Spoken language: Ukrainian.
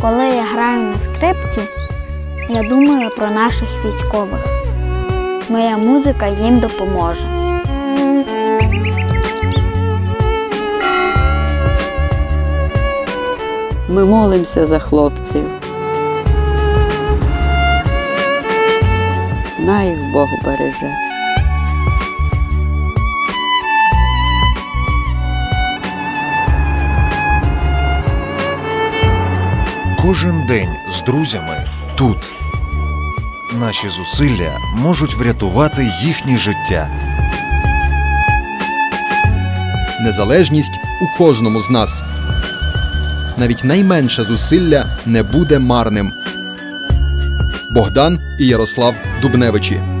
Коли я граю на скрипці, я думаю про наших військових. Моя музика їм допоможе. Ми молимося за хлопців. На їх Бог береже. Кожен день з друзями тут. Наші зусилля можуть врятувати їхнє життя. Незалежність у кожному з нас. Навіть найменше зусилля не буде марним. Богдан і Ярослав Дубневичі.